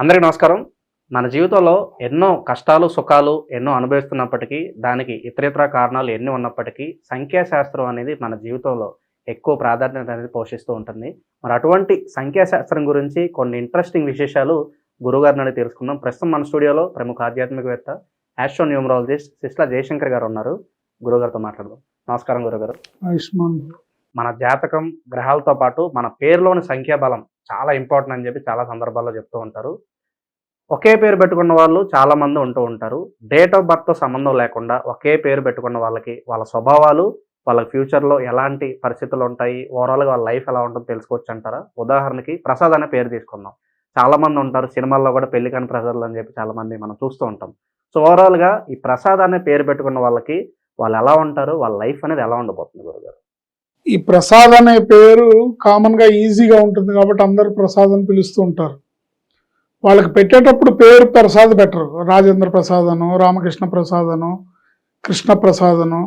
అందరికీ నమస్కారం. మన జీవితంలో ఎన్నో కష్టాలు సుఖాలు ఎన్నో అనుభవిస్తున్నప్పటికీ దానికి ఇతరితర కారణాలు ఎన్ని ఉన్నప్పటికీ సంఖ్యాశాస్త్రం అనేది మన జీవితంలో ఎక్కువ ప్రాధాన్యత అనేది పోషిస్తూ ఉంటుంది. మరి అటువంటి సంఖ్యాశాస్త్రం గురించి కొన్ని ఇంట్రెస్టింగ్ విశేషాలు గురుగారిని అడిగి తెలుసుకుందాం. ప్రస్తుతం మన స్టూడియోలో ప్రముఖ ఆధ్యాత్మికవేత్త ఆస్ట్రో న్యూమరాలజిస్ట్ సిస్లా జయశంకర్ గారు ఉన్నారు. గురుగారితో మాట్లాడదాం. నమస్కారం గురుగారు ఆయుష్మాన్. మన జాతకం గ్రహాలతో పాటు మన పేరులోని సంఖ్యాబలం చాలా ఇంపార్టెంట్ అని చెప్పి చాలా సందర్భాల్లో చెప్తూ ఉంటారు. ఒకే పేరు పెట్టుకున్న వాళ్ళు చాలామంది ఉంటూ ఉంటారు. డేట్ ఆఫ్ బర్త్తో సంబంధం లేకుండా ఒకే పేరు పెట్టుకున్న వాళ్ళకి వాళ్ళ స్వభావాలు వాళ్ళ ఫ్యూచర్లో ఎలాంటి పరిస్థితులు ఉంటాయి ఓవరాల్గా వాళ్ళ లైఫ్ ఎలా ఉంటుందో తెలుసుకోవచ్చు అంటారా? ఉదాహరణకి ప్రసాద్ అనే పేరు తీసుకుందాం. చాలామంది ఉంటారు సినిమాల్లో కూడా పెళ్ళి కాని ప్రసాదులు అని చెప్పి చాలామంది మనం చూస్తూ ఉంటాం. సో ఓవరాల్గా ఈ ప్రసాద్ అనే పేరు పెట్టుకున్న వాళ్ళకి వాళ్ళు ఎలా ఉంటారు వాళ్ళ లైఫ్ అనేది ఎలా ఉండబోతుంది గురుగారు? ఈ ప్రసాద్ అనే పేరు కామన్గా ఈజీగా ఉంటుంది కాబట్టి అందరు ప్రసాద్ అని పిలుస్తూ ఉంటారు. వాళ్ళకి పెట్టేటప్పుడు పేరు ప్రసాద్ పెట్టరు రాజేంద్ర ప్రసాద్ అను రామకృష్ణ ప్రసాద్ అను కృష్ణ ప్రసాద్ అను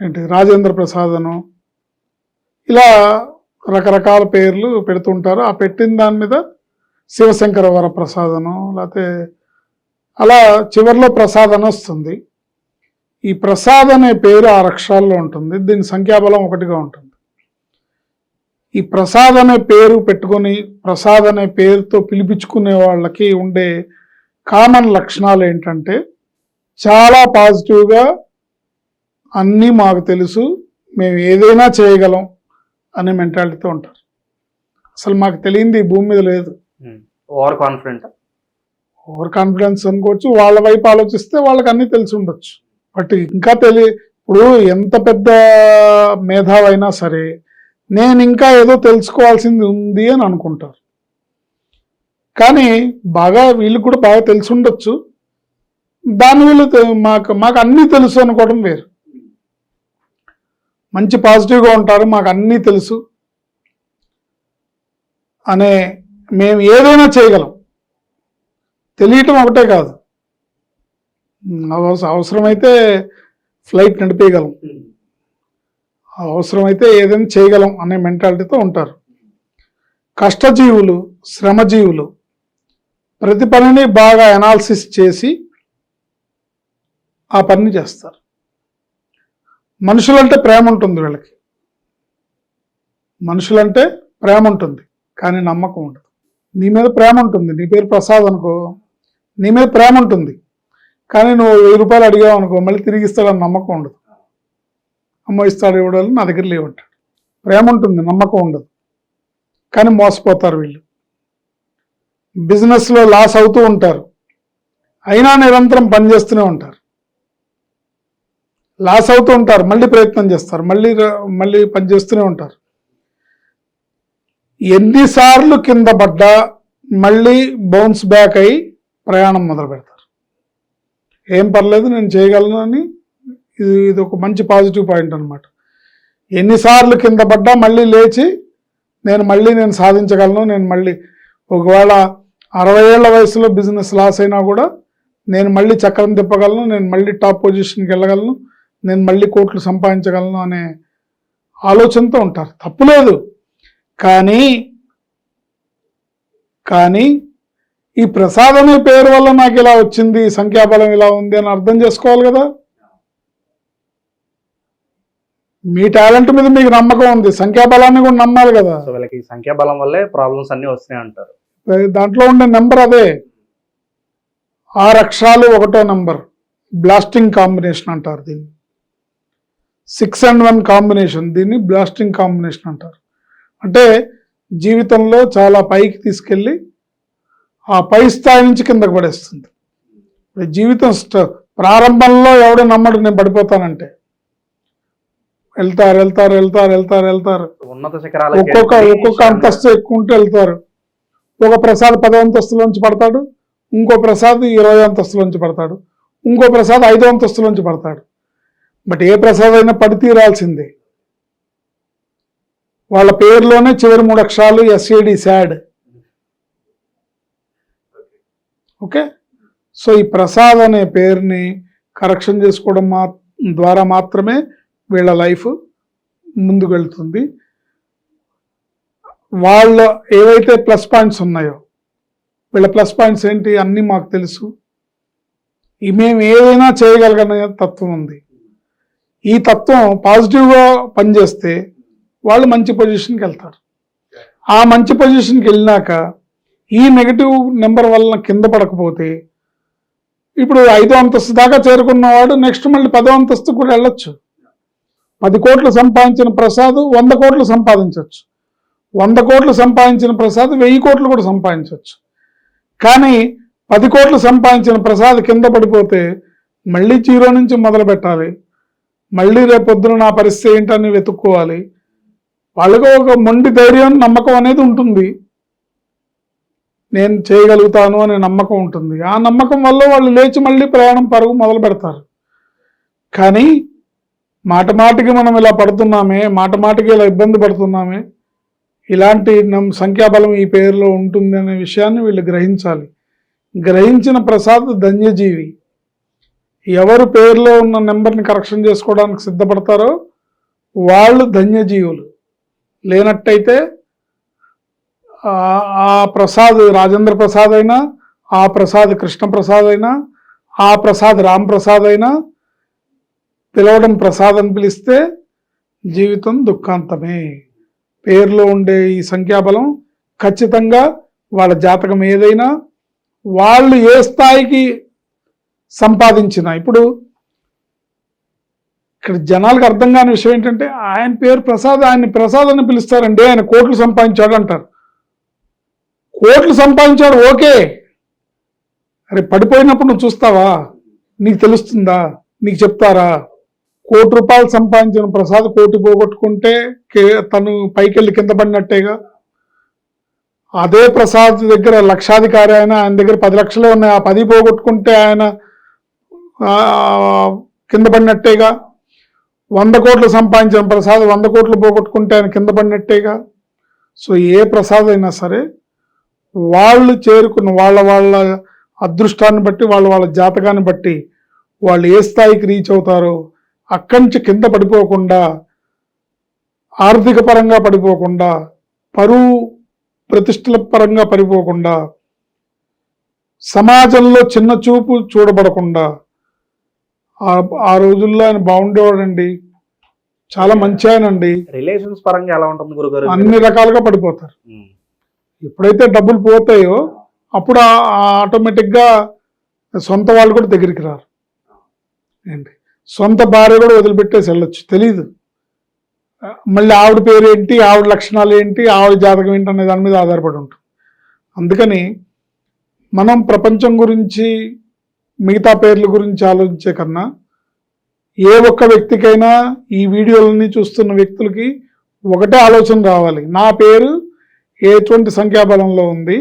ఏంటి రాజేంద్ర ప్రసాద్ అను ఇలా రకరకాల పేర్లు పెడుతుంటారు ఆ పెట్టిన దాని మీద శివశంకర వరప్రసాద్ అను లేకపోతే అలా చివరిలో ప్రసాద్ అని వస్తుంది. ఈ ప్రసాద్ అనే పేరు ఆ అక్షరాల్లో ఉంటుంది. దీని సంఖ్యాబలం ఒకటిగా ఉంటుంది. ఈ ప్రసాద్ అనే పేరు పెట్టుకొని ప్రసాద్ అనే పేరుతో పిలిపించుకునే వాళ్ళకి ఉండే కామన్ లక్షణాలు ఏంటంటే చాలా పాజిటివ్గా అన్నీ మాకు తెలుసు మేము ఏదైనా చేయగలం అనే మెంటాలిటీతో ఉంటారు. అసలు మాకు తెలియంది భూమి మీద లేదు. ఓవర్ కాన్ఫిడెంట్ ఓవర్ కాన్ఫిడెన్స్ అనుకోవచ్చు వాళ్ళ వైపు ఆలోచిస్తే వాళ్ళకి అన్నీ తెలిసి ఉండొచ్చు. బట్ ఇంకా తెలి ఇప్పుడు ఎంత పెద్ద మేధావైనా సరే నేను ఇంకా ఏదో తెలుసుకోవాల్సింది ఉంది అని అనుకుంటారు. కానీ బాగా వీళ్ళు కూడా బాగా తెలిసి ఉండొచ్చు. దాని వీళ్ళు మాకు మాకు అన్నీ తెలుసు అనుకోవడం వేరు. మంచి పాజిటివ్గా ఉంటారు మాకు అన్నీ తెలుసు అనే మేము ఏదైనా చేయగలం. తెలియటం ఒకటే కాదు. అవసరమైతే ఫ్లైట్ నడిపేయగలం. అవసరమైతే ఏదైనా చేయగలం అనే మెంటాలిటీతో ఉంటారు. కష్టజీవులు శ్రమజీవులు ప్రతి పనిని బాగా అనాలిసిస్ చేసి ఆ పని చేస్తారు. మనుషులంటే ప్రేమ ఉంటుంది వీళ్ళకి. మనుషులంటే ప్రేమ ఉంటుంది కానీ నమ్మకం ఉండదు. నీ మీద ప్రేమ ఉంటుంది. నీ పేరు ప్రసాద్ అనుకో నీ మీద ప్రేమ ఉంటుంది. కానీ నువ్వు వెయ్యి రూపాయలు అడిగావు అనుకో మళ్ళీ తిరిగి ఇస్తాడని నమ్మకం ఉండదు. అమ్మ ఇస్తాడు ఇవ్వడాలు నా దగ్గర లేవంటాడు ప్రేమ ఉంటుంది నమ్మకం ఉండదు. కానీ మోసపోతారు వీళ్ళు. బిజినెస్లో లాస్ అవుతూ ఉంటారు. అయినా నిరంతరం పనిచేస్తూనే ఉంటారు. లాస్ అవుతూ ఉంటారు మళ్ళీ ప్రయత్నం చేస్తారు మళ్ళీ మళ్ళీ పనిచేస్తూనే ఉంటారు. ఎన్నిసార్లు కింద పడ్డా మళ్ళీ బౌన్స్ బ్యాక్ అయి ప్రయాణం మొదలు పెడతారు ఏం పర్లేదు నేను చేయగలను అని ఇది ఇది ఒక మంచి పాజిటివ్ పాయింట్ అనమాట ఎన్నిసార్లు కింద పడ్డా మళ్ళీ లేచి నేను మళ్ళీ నేను సాధించగలను నేను మళ్ళీ ఒకవేళ అరవై ఏళ్ళ వయసులో బిజినెస్ లాస్ అయినా కూడా నేను మళ్ళీ చక్రం తిప్పగలను నేను మళ్ళీ టాప్ పొజిషన్కి వెళ్ళగలను నేను మళ్ళీ కోట్లు సంపాదించగలను అనే ఆలోచనతో ఉంటారు. తప్పులేదు కానీ కానీ ఈ ప్రసాదమే పేరు వల్ల నాకు ఇలా వచ్చింది సంఖ్యాబలం ఇలా ఉంది అని అర్థం చేసుకోవాలి కదా. మీ టాలెంట్ మీద మీకు నమ్మకం ఉంది సంఖ్యాబలాన్ని కూడా నమ్మాలి కదా. సో వీళ్ళకి సంఖ్యాబలం వల్లే ప్రాబ్లమ్స్ అన్ని వస్తున్నాయి అంటారు. దాంట్లో ఉండే నెంబర్ అదే. ఆరు అక్షరాలు ఒకటో నెంబర్ బ్లాస్టింగ్ కాంబినేషన్ అంటారు దీన్ని. సిక్స్ అండ్ వన్ కాంబినేషన్ దీన్ని బ్లాస్టింగ్ కాంబినేషన్ అంటారు. అంటే జీవితంలో చాలా పైకి తీసుకెళ్ళి ఆ పై స్థాయి నుంచి కిందకు పడేస్తుంది. జీవితం ప్రారంభంలో ఎవడు నమ్మడు నేను పడిపోతానంటే. వెళ్తారు వెళ్తారు వెళ్తారు వెళ్తారు వెళ్తారు. ఉన్నత శిఖరాలకి ఒక్కొక్క ఒక్కొక్క అంతస్తు ఎక్కుంటూ వెళ్తారు. ఒక ప్రసాద్ పదో అంతస్తులోంచి పడతాడు ఇంకో ప్రసాద్ ఇరవై అంతస్తులోంచి పడతాడు ఇంకో ప్రసాద్ ఐదో అంతస్తులోంచి పడతాడు. బట్ ఏ ప్రసాద్ అయినా పడి తీరాల్సిందే. వాళ్ళ పేరులోనే చివరి మూడు అక్షరాలు ఎస్ఏడి శాడ్ ఓకే? సో ఈ ప్రసాద్ అనే పేరుని కరెక్షన్ చేసుకోవడం మా ద్వారా మాత్రమే వీళ్ళ లైఫ్ ముందుకు వెళ్తుంది వాళ్ళ ఏవైతే ప్లస్ పాయింట్స్ ఉన్నాయో వీళ్ళ ప్లస్ పాయింట్స్ ఏంటి అన్నీ మాకు తెలుసు. ఈ మేము ఏదైనా చేయగలగనే తత్వం ఉంది. ఈ తత్వం పాజిటివ్గా పనిచేస్తే వాళ్ళు మంచి పొజిషన్కి వెళ్తారు. ఆ మంచి పొజిషన్కి వెళ్ళినాక ఈ నెగటివ్ నెంబర్ వలన కింద పడకపోతే ఇప్పుడు ఐదో అంతస్తు దాకా చేరుకున్నవాడు నెక్స్ట్ మళ్ళీ పదో అంతస్తు కూడా వెళ్ళొచ్చు. పది కోట్లు సంపాదించిన ప్రసాద్ వంద కోట్లు సంపాదించవచ్చు. వంద కోట్లు సంపాదించిన ప్రసాద్ వెయ్యి కోట్లు కూడా సంపాదించవచ్చు. కానీ పది కోట్లు సంపాదించిన ప్రసాద్ కింద పడిపోతే మళ్ళీ జీరో నుంచి మొదలు పెట్టాలి. మళ్ళీ రేపొద్దున నా పరిస్థితి ఏంటని వెతుక్కోవాలి. వాళ్ళకు ఒక మొండి ధైర్యం నమ్మకం అనేది ఉంటుంది. నేను చేయగలుగుతాను అనే నమ్మకం ఉంటుంది. ఆ నమ్మకం వల్ల వాళ్ళు లేచి మళ్ళీ ప్రయాణం పరుగు మొదలు పెడతారు. కానీ మాట మాటికి మనం ఇలా పడుతున్నామే మాట మాటికి ఇలా ఇబ్బంది పడుతున్నామే ఇలాంటి నమ్ సంఖ్యాబలం ఈ పేరులో ఉంటుంది అనే విషయాన్ని వీళ్ళు గ్రహించాలి. గ్రహించిన ప్రసాద్ ధన్యజీవి. ఎవరు పేరులో ఉన్న నెంబర్ని కరెక్షన్ చేసుకోవడానికి సిద్ధపడతారో వాళ్ళు ధన్యజీవులు. లేనట్టయితే ఆ- ఆ ప్రసాద్ రాజేంద్ర ప్రసాద్ అయినా ఆ ప్రసాద్ కృష్ణ ప్రసాద్ అయినా ఆ ప్రసాద్ రామ్ ప్రసాద్ అయినా పిలవడం ప్రసాదం పిలిస్తే జీవితం దుఃఖాంతమే. పేరులో ఉండే ఈ సంఖ్యాబలం ఖచ్చితంగా వాళ్ళ జాతకం ఏదైనా వాళ్ళు ఏ స్థాయికి సంపాదించిన. ఇప్పుడు ఇక్కడ జనాలకు అర్థం కాని విషయం ఏంటంటే ఆయన పేరు ప్రసాద్ ఆయన్ని ప్రసాద్ అని పిలుస్తారండి ఆయన కోట్లు సంపాదించాడు అంటారు. కోట్లు సంపాదించాడు ఓకే. అరే పడిపోయినప్పుడు నువ్వు చూస్తావా? నీకు తెలుస్తుందా? నీకు చెప్తారా? కోటి రూపాయలు సంపాదించిన ప్రసాద్ కోటి పోగొట్టుకుంటే కే- తను పైకెళ్ళి కింద పడినట్టేగా? అదే ప్రసాద్ దగ్గర లక్షాధికారి ఆయన ఆయన దగ్గర పది లక్షలే ఉన్నాయి. ఆ పది పోగొట్టుకుంటే ఆయన కింద పడినట్టేగా? వంద కోట్లు సంపాదించిన ప్రసాద్ వంద కోట్లు పోగొట్టుకుంటే ఆయన కింద పడినట్టేగా? సో ఏ ప్రసాద్ అయినా సరే వాళ్ళు చేరుకున్న వాళ్ళ వాళ్ళ అదృష్టాన్ని బట్టి వాళ్ళ వాళ్ళ జాతకాన్ని బట్టి వాళ్ళు ఏ స్థాయికి రీచ్ అవుతారో అక్కడి నుంచి కింద పడిపోకుండా ఆర్థిక పరంగా పడిపోకుండా పరువు ప్రతిష్టల పరంగా పడిపోకుండా సమాజంలో చిన్న చూపు చూడబడకుండా ఆ- రోజుల్లో ఆయన బాగుండేవాడండి. చాలా మంచి ఆయనండి. రిలేషన్స్ పరంగా ఎలా ఉంటుంది గురుగారు? అన్ని రకాలుగా పడిపోతారు. ఎప్పుడైతే డబ్బులు పోతాయో అప్పుడు ఆటోమేటిక్గా సొంత వాళ్ళు కూడా దగ్గరికి రారు. ఏంటి? సొంత భార్య కూడా వదిలిపెట్టేసి వెళ్ళొచ్చు. తెలియదు మళ్ళీ ఆవిడ పేరు ఏంటి ఆవిడ లక్షణాలు ఏంటి ఆవిడ జాతకం ఏంటి అనే దాని మీద ఆధారపడి ఉంటుంది. అందుకని మనం ప్రపంచం గురించి మిగతా పేర్ల గురించి ఆలోచించే కన్నా ఏ ఒక్క వ్యక్తికైనా ఈ వీడియోలన్నీ చూస్తున్న వ్యక్తులకి ఒకటే ఆలోచన రావాలి. నా పేరు ఎటువంటి సంఖ్యాబలంలో ఉంది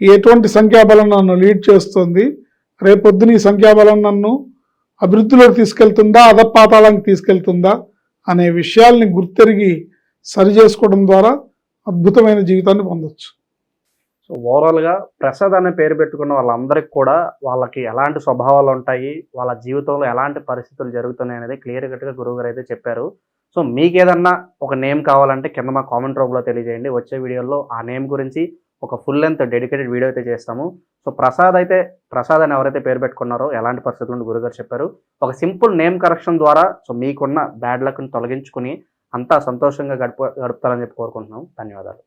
ఎటువంటి సంఖ్యాబలం నన్ను లీడ్ చేస్తుంది రేపొద్దున ఈ సంఖ్యాబలం నన్ను అభివృద్ధిలోకి తీసుకెళ్తుందా అధపాతాళానికి తీసుకెళ్తుందా అనే విషయాల్ని గుర్తెరిగి సరి చేసుకోవడం ద్వారా అద్భుతమైన జీవితాన్ని పొందొచ్చు. సో ఓవరాల్గా ప్రసాద్ అనే పేరు పెట్టుకున్న వాళ్ళందరికీ కూడా వాళ్ళకి ఎలాంటి స్వభావాలు ఉంటాయి వాళ్ళ జీవితంలో ఎలాంటి పరిస్థితులు జరుగుతున్నాయి అనేది క్లియర్ కట్గా గురువుగారు అయితే చెప్పారు. సో మీకు ఏదన్నా ఒక నేమ్ కావాలంటే కింద మా కామెంట్ రూపంలో తెలియజేయండి. వచ్చే వీడియోలో ఆ నేమ్ గురించి ఒక ఫుల్ లెంత్ డెడికేటెడ్ వీడియో అయితే చేస్తాము. సో ప్రసాద్ అయితే ప్రసాద్ అని ఎవరైతే పేరు పెట్టుకున్నారో ఎలాంటి పరిస్థితులు నుండి గురుగారు చెప్పారు. ఒక సింపుల్ నేమ్ కరెక్షన్ ద్వారా సో మీకున్న బ్యాడ్ లక్ని తొలగించుకుని అంతా సంతోషంగా గడుపు గడుపుతారని చెప్పి కోరుకుంటున్నాం. ధన్యవాదాలు.